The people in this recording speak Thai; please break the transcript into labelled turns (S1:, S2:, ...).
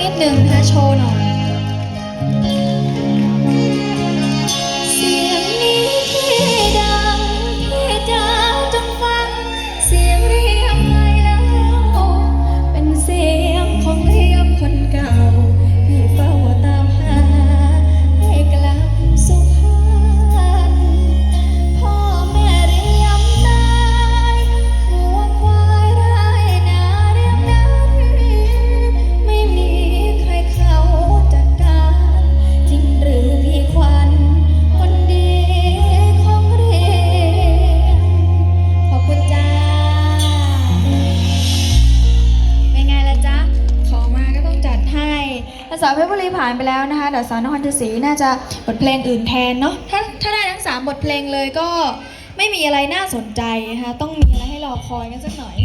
S1: นิดนึงนะโชว์หน่อย สาวเพชรบุรีผ่านไปแล้วนะคะเดี๋ยวสาวนครชัยศรีน่าจะบทเพลงอื่นแทนเนาะถ้าถ้าได้ทั้งสามบทเพลงเลยก็ไม่มีอะไรน่าสนใจนะคะต้องมีอะไรให้รอคอยกันสักหน่อย